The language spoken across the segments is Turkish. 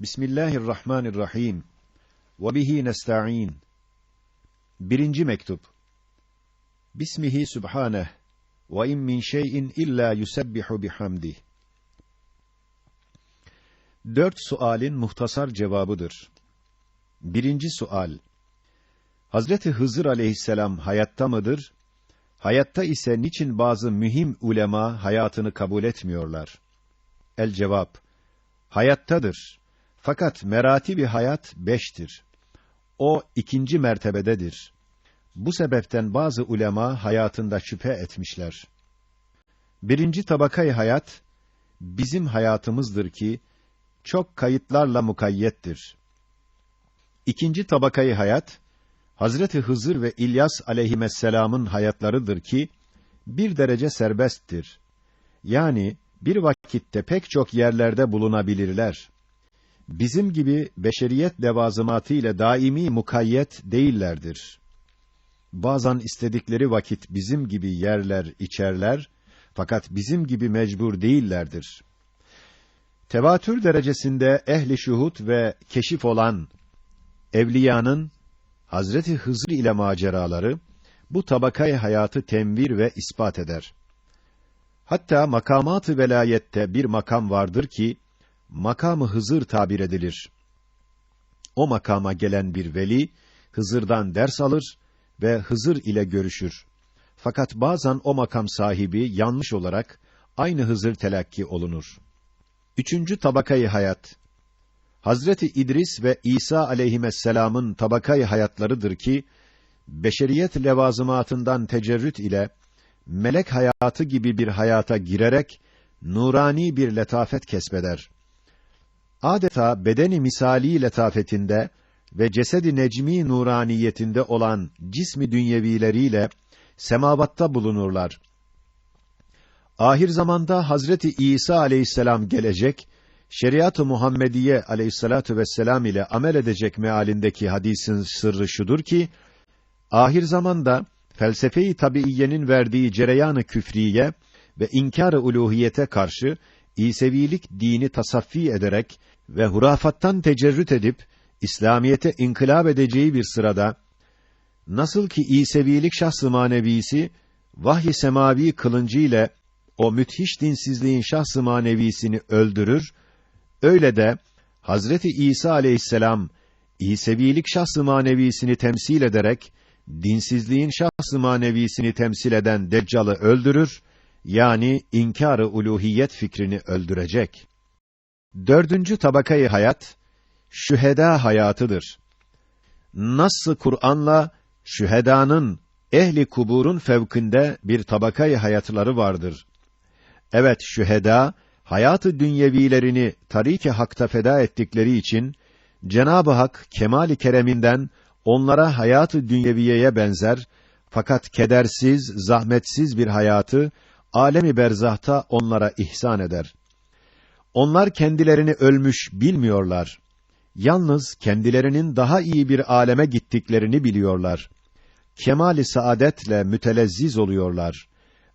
Bismillahirrahmanirrahim. Ve bihi nesta'in. Birinci mektup. Bismihi subhaneh. Ve in min şeyin illa yusebbihu bihamdih. Dört sualin muhtasar cevabıdır. Birinci sual. Hazreti Hızır aleyhisselam hayatta mıdır? Hayatta ise niçin bazı mühim ulema hayatını kabul etmiyorlar? El cevap. Hayattadır. Fakat merati bir hayat beştir. O ikinci mertebededir. Bu sebepten bazı ulema hayatında şüphe etmişler. Birinci tabakayı hayat, bizim hayatımızdır ki, çok kayıtlarla mukayyettir. İkinci tabakayı hayat, Hazreti Hızır ve İlyas aleyhisselam'ın hayatlarıdır ki, bir derece serbesttir. Yani, bir vakitte pek çok yerlerde bulunabilirler. Bizim gibi beşeriyet levazımatı ile daimi mukayyet değillerdir. Bazen istedikleri vakit bizim gibi yerler, içerler, fakat bizim gibi mecbur değillerdir. Tevatür derecesinde ehli şuhut ve keşif olan evliyanın Hazreti Hızır ile maceraları bu tabakayı hayatı temvir ve ispat eder. Hatta makamat-ı velayette bir makam vardır ki makamı Hızır tabir edilir. O makama gelen bir veli Hızır'dan ders alır ve Hızır ile görüşür. Fakat bazen o makam sahibi yanlış olarak aynı Hızır telakki olunur. Üçüncü tabakayı hayat. Hazreti İdris ve İsa aleyhisselam'ın tabakayı hayatlarıdır ki beşeriyet levazımatından tecerrüt ile melek hayatı gibi bir hayata girerek nurani bir letafet kesbeder. Adeta bedeni misali letafetinde ve cesedi necmi nuraniyetinde olan cismi dünyevileriyle semavatta bulunurlar. Ahir zamanda Hazreti İsa aleyhisselam gelecek, şeriat-ı Muhammediye aleyhissalatu vesselam ile amel edecek mealindeki hadisin sırrı şudur ki, ahir zamanda felsefe-i tabiiyenin verdiği cereyan-ı küfriye ve inkar-ı uluhiyete karşı İsevilik dini tasaffi ederek ve hurafattan tecerrüt edip İslamiyete inkılap edeceği bir sırada nasıl ki İsevilik şahs-ı manevisi vahy-i semavi kılıncı ile o müthiş dinsizliğin şahs-ı manevisini öldürür, öyle de Hazreti İsa aleyhisselam İsevilik şahs-ı manevisini temsil ederek dinsizliğin şahs-ı manevisini temsil eden Deccal'ı öldürür, yani inkar-ı uluhiyet fikrini öldürecek. Dördüncü tabakayı hayat, şüheda hayatıdır. Nasıl Kur'an'la şühedanın ehli kuburun fevkinde bir tabakayı hayatları vardır. Evet şüheda hayatı dünyevilerini tarik-i hakta feda ettikleri için Cenab-ı Hak kemali kereminden onlara hayatı dünyeviyeye benzer fakat kedersiz, zahmetsiz bir hayatı alemi berzahta onlara ihsan eder. Onlar kendilerini ölmüş bilmiyorlar. Yalnız kendilerinin daha iyi bir aleme gittiklerini biliyorlar. Kemali saadetle mütelezziz oluyorlar.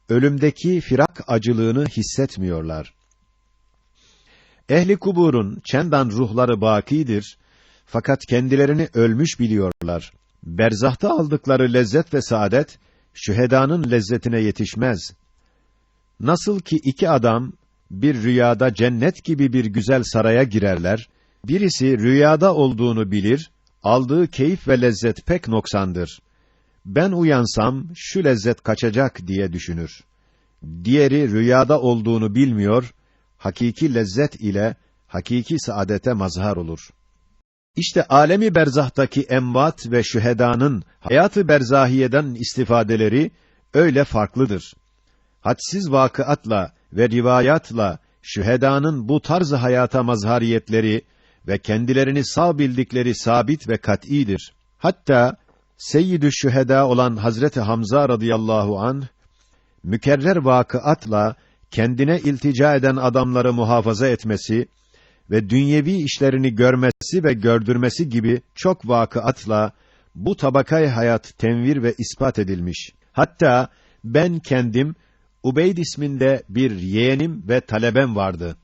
Ölümdeki firak acılığını hissetmiyorlar. Ehli kuburun çendan ruhları bakidir fakat kendilerini ölmüş biliyorlar. Berzahta aldıkları lezzet ve saadet şühedanın lezzetine yetişmez. Nasıl ki iki adam bir rüyada cennet gibi bir güzel saraya girerler, birisi rüyada olduğunu bilir, aldığı keyif ve lezzet pek noksandır. Ben uyansam şu lezzet kaçacak diye düşünür. Diğeri rüyada olduğunu bilmiyor, hakiki lezzet ile hakiki saadete mazhar olur. İşte alemi berzahtaki emvat ve şühedanın hayatı berzahiyeden istifadeleri öyle farklıdır. Hadsiz vakıatla ve rivayatla şühedanın bu tarz hayata mazhariyetleri ve kendilerini sağ bildikleri sabit ve kat'idir. Hatta Seyyidü Şüheda olan Hazreti Hamza radıyallahu an mükerrer vakıatla kendine iltica eden adamları muhafaza etmesi ve dünyevi işlerini görmesi ve gördürmesi gibi çok vakıatla bu tabakay hayat tenvir ve ispat edilmiş. Hatta ben kendim Ubeyd isminde bir yeğenim ve talebem vardı.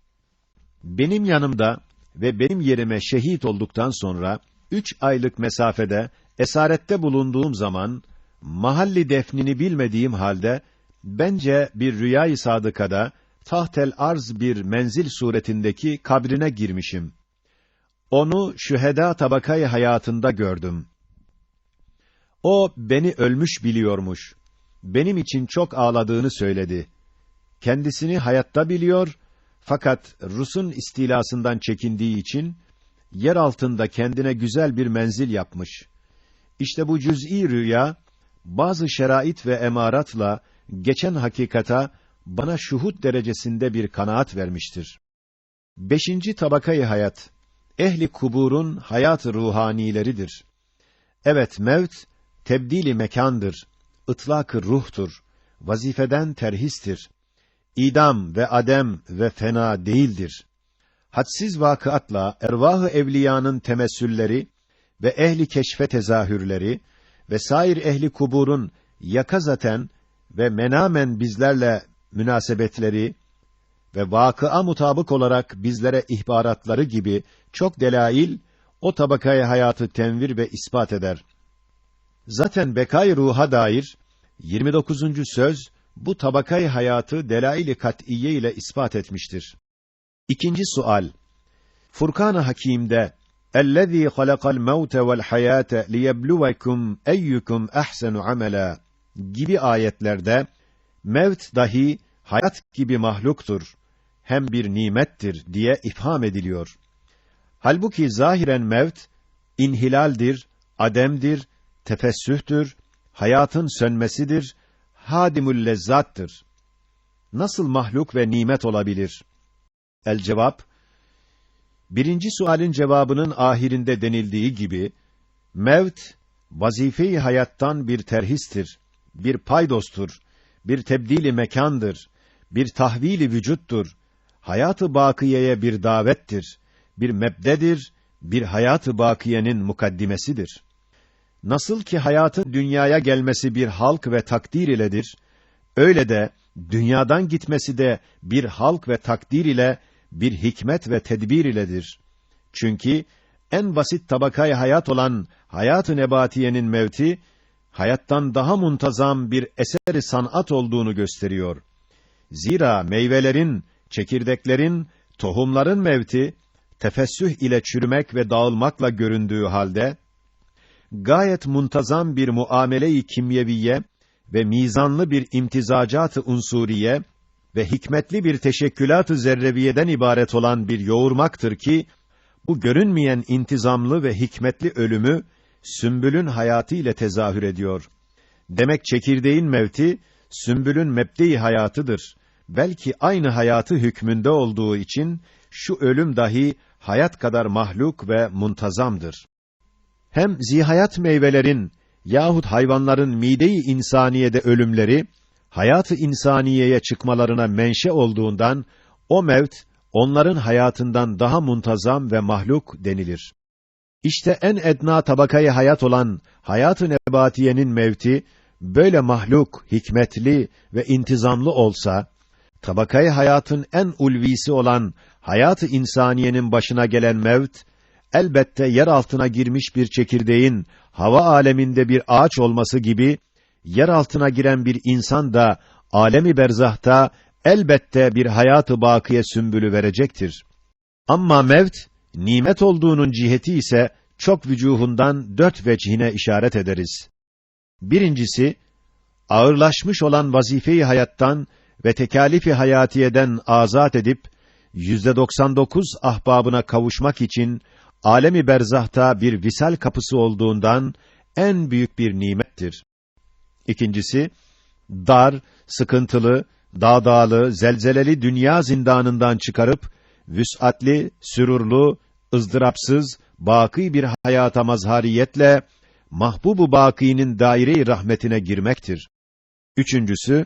Benim yanımda ve benim yerime şehit olduktan sonra, üç aylık mesafede, esarette bulunduğum zaman, mahalli defnini bilmediğim halde, bence bir rüyayı sadıkada, tahtel arz bir menzil suretindeki kabrine girmişim. Onu şüheda tabakayı hayatında gördüm. O beni ölmüş biliyormuş. Benim için çok ağladığını söyledi. Kendisini hayatta biliyor fakat Rus'un istilasından çekindiği için yer altında kendine güzel bir menzil yapmış. İşte bu cüz'i rüya bazı şerait ve emaratla geçen hakikata bana şuhut derecesinde bir kanaat vermiştir. Beşinci tabakayı hayat, ehli kuburun hayat ruhanileridir. Evet, mevt, tebdili mekandır, ıtlak ruhtur, vazifeden terhistir. İdam ve adem ve fena değildir. Hadsiz vakıatla ervah-ı evliyanın temessülleri ve ehli keşfe tezahürleri ve sair ehli kuburun yakazaten ve menamen bizlerle münasebetleri ve vakıa mutabık olarak bizlere ihbaratları gibi çok delail o tabakaya hayatı tenvir ve ispat eder. Zaten bekay ruha dair 29. söz bu tabakayı hayatı delail-i kat'iyye ile ispat etmiştir. İkinci sual. Furkan-ı Hakîm'de "Ellezî halakal mevte vel hayâte liyebluvekum eyyukum ahsenu amela" gibi ayetlerde mevt dahi hayat gibi mahluktur, hem bir nimettir diye ifham ediliyor. Halbuki zahiren mevt inhilaldir, ademdir, tefessühtür, hayatın sönmesidir, hadimül lezzattır. Nasıl mahluk ve nimet olabilir? El cevap, birinci sualin cevabının ahirinde denildiği gibi, mevt, vazife-i hayattan bir terhistir, bir paydostur, bir tebdili mekandır, bir tahvili vücuttur, hayatı bakiyeye bir davettir, bir mebdedir, bir hayatı bakiyenin mukaddimesidir. Nasıl ki hayatın dünyaya gelmesi bir halk ve takdir iledir, öyle de dünyadan gitmesi de bir halk ve takdir ile bir hikmet ve tedbir iledir. Çünkü en basit tabakayı hayat olan hayat-ı nebatiyenin mevti hayattan daha muntazam bir eseri sanat olduğunu gösteriyor. Zira meyvelerin, çekirdeklerin, tohumların mevti tefessüh ile çürümek ve dağılmakla göründüğü halde gayet muntazam bir muamele-i kimyeviye ve mizanlı bir imtizacat-ı unsuriye ve hikmetli bir teşekkülat-ı zerreviyeden ibaret olan bir yoğurmaktır ki bu görünmeyen intizamlı ve hikmetli ölümü sümbülün hayatı ile tezahür ediyor. Demek çekirdeğin mevti sümbülün mebde-i hayatıdır. Belki aynı hayatı hükmünde olduğu için şu ölüm dahi hayat kadar mahluk ve muntazamdır. Hem zihayat meyvelerin yahut hayvanların mide-i insaniyede ölümleri hayatı insaniyeye çıkmalarına menşe olduğundan o mevt onların hayatından daha muntazam ve mahluk denilir. İşte en edna tabakayı hayat olan hayat-ı nebatiyenin mevti böyle mahluk, hikmetli ve intizamlı olsa tabakayı hayatın en ulvisi olan hayat-ı insaniyenin başına gelen mevt elbette yer altına girmiş bir çekirdeğin hava aleminde bir ağaç olması gibi yer altına giren bir insan da alemi berzahta elbette bir hayatı bakiye sümbülü verecektir. Ama mevt nimet olduğunun ciheti ise çok vücuhundan dört vecihine işaret ederiz. Birincisi ağırlaşmış olan vazifeyi hayattan ve tekalifi hayatiyeden azat edip yüzde 99 ahbabına kavuşmak için alemi berzahta bir visal kapısı olduğundan en büyük bir nimettir. İkincisi, dar, sıkıntılı, dağdağlı, zelzeleli dünya zindanından çıkarıp, vüs'atli, sürurlu, ızdırapsız, baki bir hayata mazhariyetle, mahbubu bakinin daire-i rahmetine girmektir. Üçüncüsü,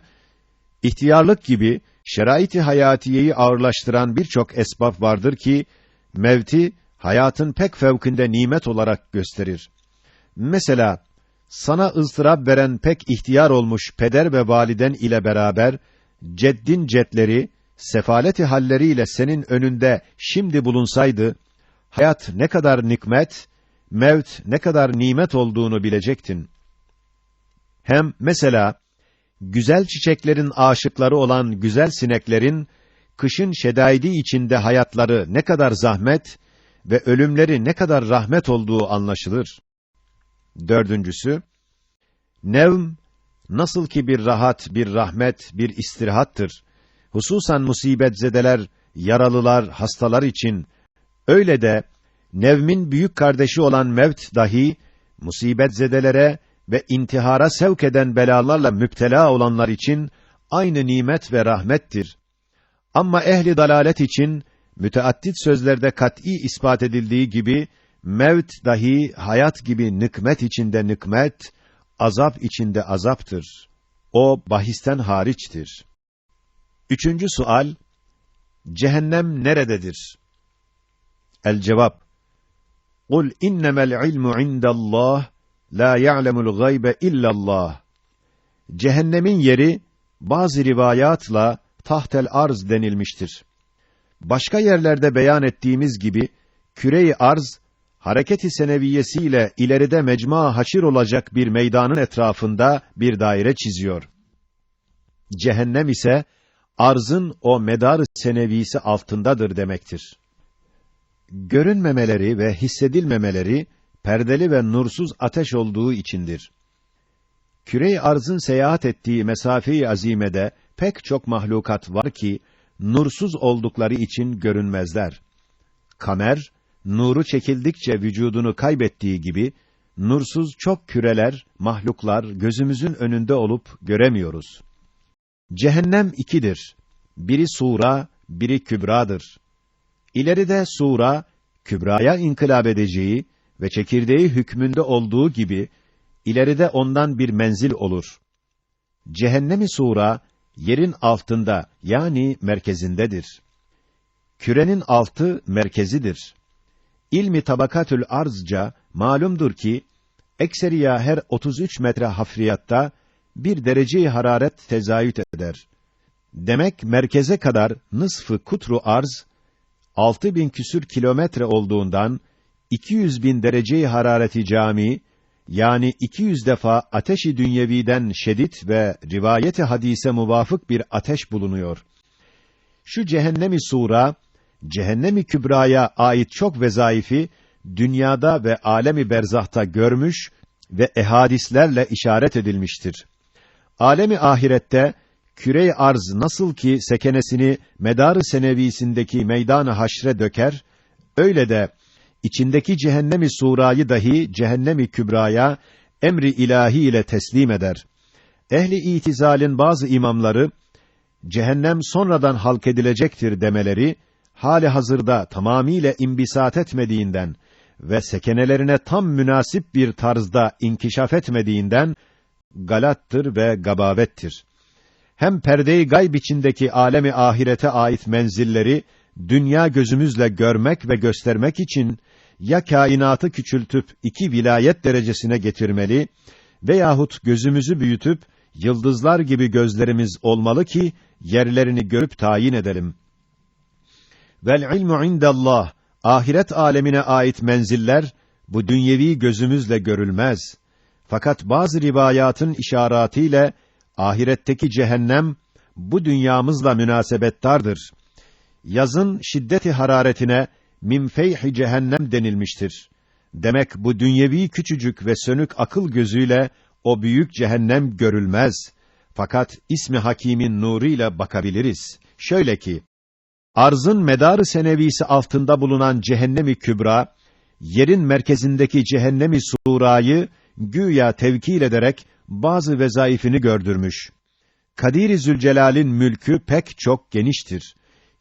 ihtiyarlık gibi şerait-i hayatiyeyi ağırlaştıran birçok esbab vardır ki, mevti, hayatın pek fevkinde nimet olarak gösterir. Mesela, sana ızdırap veren pek ihtiyar olmuş peder ve validen ile beraber, ceddin cetleri, sefaleti halleriyle senin önünde şimdi bulunsaydı, hayat ne kadar nikmet, mevt ne kadar nimet olduğunu bilecektin. Hem mesela güzel çiçeklerin aşıkları olan güzel sineklerin kışın şedaidi içinde hayatları ne kadar zahmet ve ölümleri ne kadar rahmet olduğu anlaşılır. Dördüncüsü, nevm nasıl ki bir rahat, bir rahmet, bir istirahattır. Hususan musibetzedeler, yaralılar, hastalar için öyle de nevmin büyük kardeşi olan mevt dahi musibetzedelere ve intihara sevk eden belalarla müptela olanlar için aynı nimet ve rahmettir. Ama ehli dalalet için müteaddit sözlerde kat'î ispat edildiği gibi mevt dahi hayat gibi nikmet içinde nikmet, azap içinde azaptır. O bahisten hariçtir. Üçüncü sual Cehennem nerededir? El cevap Kul innemel ilmu indallah la ya'lemul gaybe illallah. Cehennemin yeri bazı rivayatla tahtel arz denilmiştir. Başka yerlerde beyan ettiğimiz gibi küre-i arz hareket-i seneviyesiyle ileride mecma haşir olacak bir meydanın etrafında bir daire çiziyor. Cehennem ise arzın o medar senevisi altındadır demektir. Görünmemeleri ve hissedilmemeleri perdeli ve nursuz ateş olduğu içindir. Küre-i arzın seyahat ettiği mesafe-i azimede pek çok mahlukat var ki nursuz oldukları için görünmezler. Kamer nuru çekildikçe vücudunu kaybettiği gibi nursuz çok küreler, mahluklar gözümüzün önünde olup göremiyoruz. Cehennem ikidir. Biri sura, biri kübradır. İleride sura, kübraya inkılap edeceği ve çekirdeği hükmünde olduğu gibi, ileride ondan bir menzil olur. Cehennemi sura, yerin altında, yani merkezindedir. Kürenin altı merkezidir. İlmi tabakatül arzca, malumdur ki, ekseriya her 33 metre hafriyatta, bir derece hararet tezayüt eder. Demek merkeze kadar nısfı kutru arz, altı bin küsür kilometre olduğundan, 200 bin derece harareti cami, yani 200 defa ateşi dünyeviden şedid ve rivayeti hadise muvafık bir ateş bulunuyor. Şu cehennemi sura, cehennemi kübraya ait çok vezaifi, dünyada ve alemi berzahta görmüş ve ehadislerle işaret edilmiştir. Alemi ahirette küre arz nasıl ki sekenesini medarı senevisindeki meydanı haşre döker, öyle de içindeki cehennemi surayı dahi cehennemi kübraya emri ilahi ile teslim eder. Ehli itizalin bazı imamları cehennem sonradan halk edilecektir demeleri hali hazırda tamamiyle imbisat etmediğinden ve sekenelerine tam münasip bir tarzda inkişaf etmediğinden galattır ve gabavettir. Hem perde-i gayb içindeki alemi ahirete ait menzilleri dünya gözümüzle görmek ve göstermek için ya kainatı küçültüp iki vilayet derecesine getirmeli veyahut gözümüzü büyütüp yıldızlar gibi gözlerimiz olmalı ki yerlerini görüp tayin edelim. Vel ilmu indallah. Ahiret alemine ait menziller bu dünyevi gözümüzle görülmez. Fakat bazı rivayatın işaretiyle ahiretteki cehennem bu dünyamızla münasebettardır. Yazın şiddeti hararetine min feyhi cehennem denilmiştir. Demek bu dünyevi küçücük ve sönük akıl gözüyle o büyük cehennem görülmez. Fakat ismi hakimin nuruyla bakabiliriz. Şöyle ki, arzın medarı senevisi altında bulunan cehennemi kübra, yerin merkezindeki cehennemi surayı güya tevkil ederek bazı vezaifini gördürmüş. Kadir-i Zülcelal'in mülkü pek çok geniştir.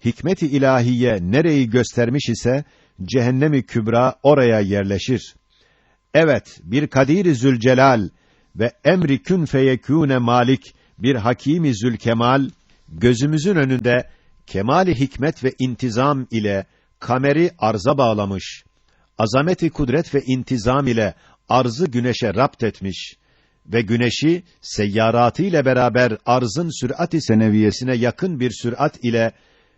Hikmet-i ilahiye nereyi göstermiş ise cehennemi kübra oraya yerleşir. Evet, bir Kadir-i Zülcelal ve emri kün feyekûne malik bir Hakîm-i Zülkemal gözümüzün önünde kemali hikmet ve intizam ile kameri arza bağlamış. Azameti kudret ve intizam ile arzı güneşe rapt etmiş ve güneşi seyyaratı ile beraber arzın sürati seneviyesine yakın bir sürat ile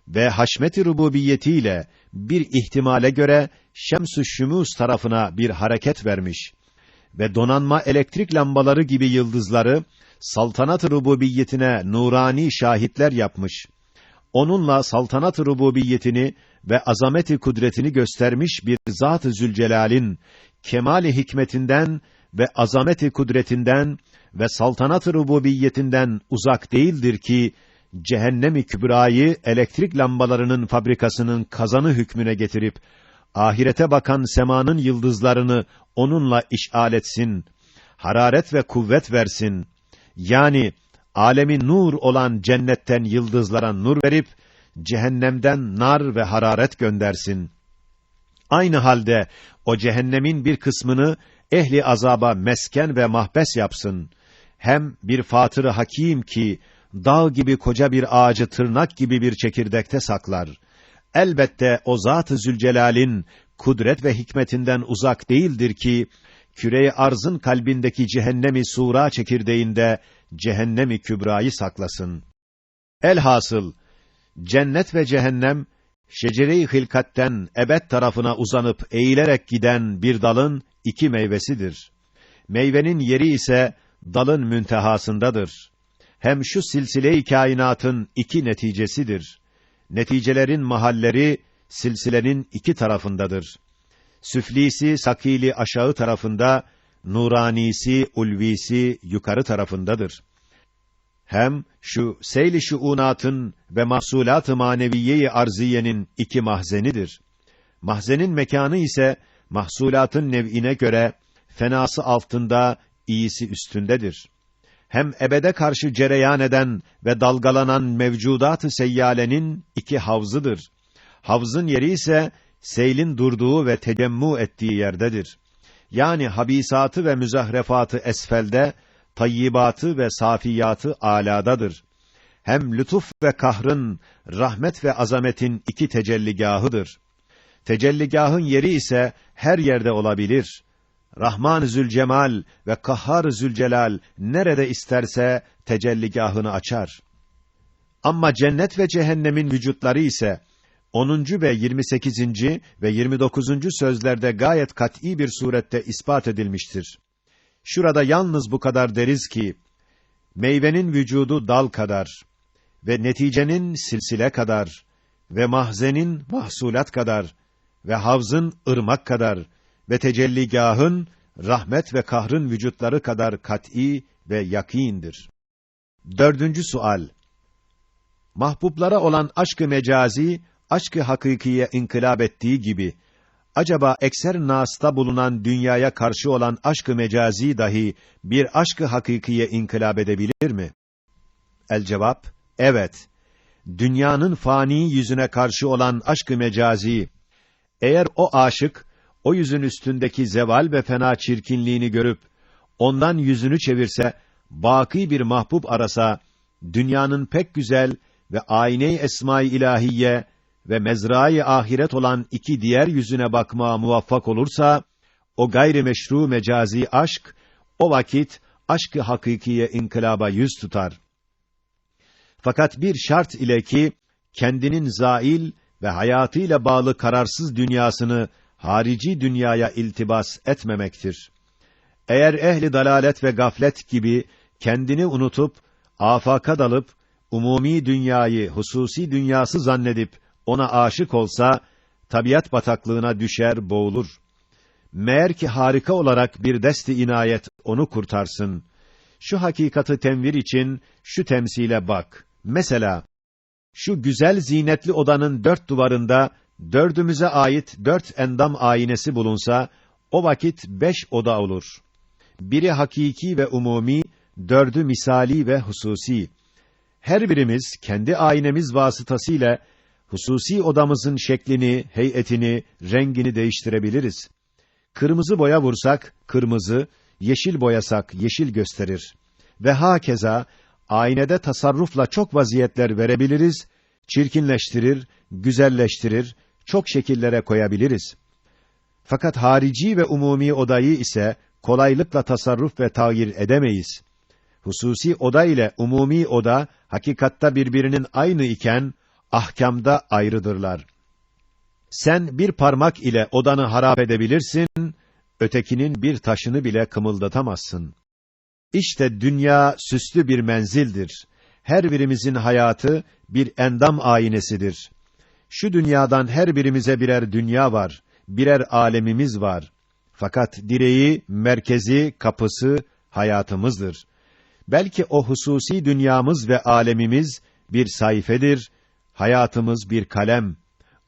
ve haşmet-i rububiyetiyle bir ihtimale göre Şems-ü Şumus tarafına bir hareket vermiş ve donanma elektrik lambaları gibi yıldızları saltanat-ı rububiyetine nurani şahitler yapmış. Onunla saltanat-ı rububiyetini ve azameti kudretini göstermiş bir Zat-ı Zülcelal'in kemali hikmetinden ve azameti kudretinden ve saltanat-ı rububiyetinden uzak değildir ki cehennem-i kübrayı elektrik lambalarının fabrikasının kazanı hükmüne getirip ahirete bakan semanın yıldızlarını onunla işal etsin, hararet ve kuvvet versin. Yani alemi nur olan cennetten yıldızlara nur verip cehennemden nar ve hararet göndersin. Aynı halde o cehennemin bir kısmını ehli azaba mesken ve mahbes yapsın. Hem bir fatırı hakim ki dağ gibi koca bir ağacı tırnak gibi bir çekirdekte saklar. Elbette o Zat-ı Zülcelal'in kudret ve hikmetinden uzak değildir ki küre arzın kalbindeki cehennemi sura çekirdeğinde cehennemi kübrayı saklasın. Elhasıl cennet ve cehennem şecere-i hilkatten ebed tarafına uzanıp eğilerek giden bir dalın iki meyvesidir. Meyvenin yeri ise dalın müntehasındadır. Hem şu silsile-i kainatın iki neticesidir. Neticelerin mahalleri silsilenin iki tarafındadır. Süflisi, sakili aşağı tarafında, nuranisi, ulvisi yukarı tarafındadır. Hem şu seyli şuunatın ve mahsulat-ı maneviye-i arziyenin iki mahzenidir. Mahzenin mekanı ise mahsulatın nev'ine göre fenası altında, iyisi üstündedir. Hem ebede karşı cereyan eden ve dalgalanan mevcudat-ı seyyalenin iki havzıdır. Havzın yeri ise seylin durduğu ve tecemmu ettiği yerdedir. Yani habisatı ve müzahrefatı esfelde, tayyibatı ve safiyatı aladadır. Hem lütuf ve kahrın, rahmet ve azametin iki tecelligahıdır. Tecelligahın yeri ise her yerde olabilir. Rahman-ı Zülcemal ve Kahhar-ı Zülcelal nerede isterse tecelligahını açar. Ama cennet ve cehennemin vücutları ise 10. ve 28. ve 29. sözlerde gayet kat'î bir surette ispat edilmiştir. Şurada yalnız bu kadar deriz ki meyvenin vücudu dal kadar ve neticenin silsile kadar ve mahzenin mahsulat kadar ve havzın ırmak kadar ve tecelligahın rahmet ve kahrın vücutları kadar kat'î ve yakîndir. Dördüncü sual. Mahbublara olan aşkı mecazi, aşkı hakikiye inkılap ettiği gibi, acaba ekser nasta bulunan dünyaya karşı olan aşkı mecazi dahi bir aşkı hakikiye inkılap edebilir mi? El cevap, evet. Dünyanın fani yüzüne karşı olan aşkı mecazi, eğer o aşık, o yüzün üstündeki zeval ve fena çirkinliğini görüp, ondan yüzünü çevirse, baki bir mahbub arasa, dünyanın pek güzel ve ayne-i esma-i ilahiye ve mezrai ahiret olan iki diğer yüzüne bakmaya muvaffak olursa, o gayri meşru mecazi aşk, o vakit aşkı hakikiye inkılaba yüz tutar. Fakat bir şart ile ki, kendinin zail ve hayatıyla bağlı kararsız dünyasını harici dünyaya iltibas etmemektir. Eğer ehli dalalet ve gaflet gibi kendini unutup afaka dalıp umumi dünyayı hususi dünyası zannedip ona aşık olsa tabiat bataklığına düşer, boğulur. Meğer ki harika olarak bir desti inayet onu kurtarsın. Şu hakikatı tenvir için şu temsile bak. Mesela şu güzel zinetli odanın dört duvarında dördümüze ait dört endam aynesi bulunsa, o vakit beş oda olur. Biri hakiki ve umumi, dördü misali ve hususi. Her birimiz kendi aynemiz vasıtasıyla hususi odamızın şeklini, heyetini, rengini değiştirebiliriz. Kırmızı boya vursak kırmızı, yeşil boyasak yeşil gösterir. Ve hakeza aynede tasarrufla çok vaziyetler verebiliriz, çirkinleştirir, güzelleştirir, çok şekillere koyabiliriz. Fakat harici ve umumi odayı ise kolaylıkla tasarruf ve tağyir edemeyiz. Hususi oda ile umumi oda hakikatta birbirinin aynı iken ahkamda ayrıdırlar. Sen bir parmak ile odanı harap edebilirsin, ötekinin bir taşını bile kımıldatamazsın. İşte dünya süslü bir menzildir. Her birimizin hayatı bir endam aynesidir. Şu dünyadan her birimize birer dünya var, birer alemimiz var. Fakat direği, merkezi, kapısı hayatımızdır. Belki o hususi dünyamız ve alemimiz bir sayfedir, hayatımız bir kalem.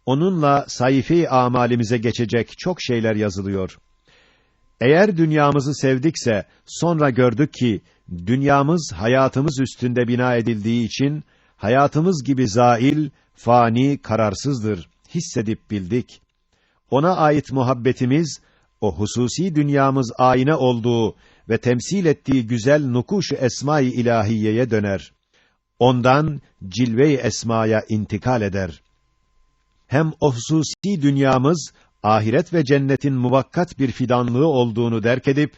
Onunla sayfe-i amalimize geçecek çok şeyler yazılıyor. Eğer dünyamızı sevdikse, sonra gördük ki, dünyamız hayatımız üstünde bina edildiği için, hayatımız gibi zail, fani, kararsızdır, hissedip bildik. Ona ait muhabbetimiz, o hususi dünyamız ayna olduğu ve temsil ettiği güzel nukuş-u esma-i ilahiyeye döner. Ondan cilve-i esmaya intikal eder. Hem o hususi dünyamız, ahiret ve cennetin muvakkat bir fidanlığı olduğunu derk edip,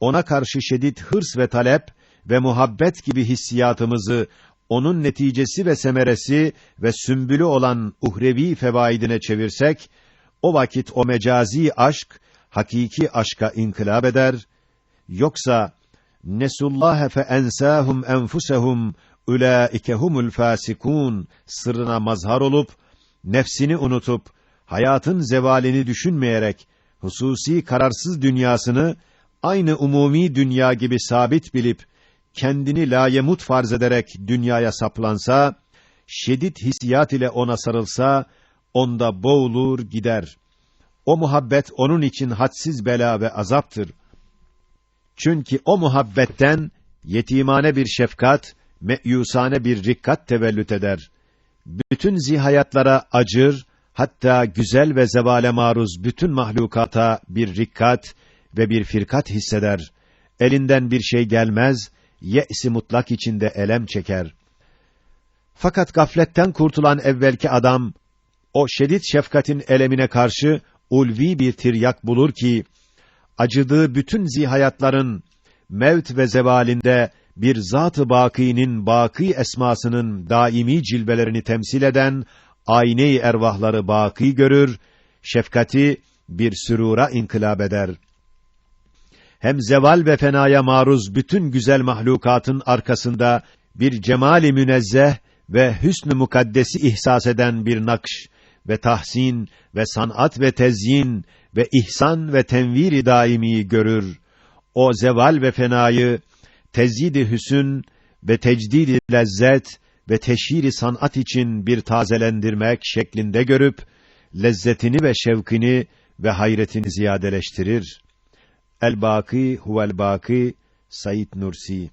ona karşı şedid hırs ve talep ve muhabbet gibi hissiyatımızı, onun neticesi ve semeresi ve sümbülü olan uhrevi fevaidine çevirsek, o vakit o mecazi aşk, hakiki aşka inkılap eder, yoksa, Nesullâhe fe ensâhum enfusehum, ulaike humul fâsikûn, sırrına mazhar olup, nefsini unutup, hayatın zevalini düşünmeyerek, hususi kararsız dünyasını, aynı umumi dünya gibi sabit bilip, kendini layemut farz ederek dünyaya saplansa, şedid hissiyat ile ona sarılsa, onda boğulur gider. O muhabbet onun için hadsiz bela ve azaptır. Çünkü o muhabbetten yetimane bir şefkat, meyusane bir rikkat tevellüt eder. Bütün zihayatlara acır, hatta güzel ve zevale maruz bütün mahlukata bir rikkat ve bir firkat hisseder. Elinden bir şey gelmez, ye'si mutlak içinde elem çeker. Fakat gafletten kurtulan evvelki adam, o şedid şefkatin elemine karşı ulvi bir tiryak bulur ki, acıdığı bütün zihayatların mevt ve zevalinde bir zat-ı bakînin baki esmasının daimi cilvelerini temsil eden ayne-i ervahları baki görür, şefkati bir sürura inkılap eder. Hem zeval ve fenaya maruz bütün güzel mahlukatın arkasında bir cemali münezzeh ve hüsnü mukaddesi ihsas eden bir nakş ve tahsin ve sanat ve tezyin ve ihsan ve tenviri daimi görür. O zeval ve fenayı tezyid-i hüsün ve tecdid-i lezzet ve teşhir-i sanat için bir tazelendirmek şeklinde görüp lezzetini ve şevkini ve hayretini ziyadeleştirir. الباقي هو الباقي سيد نورسي.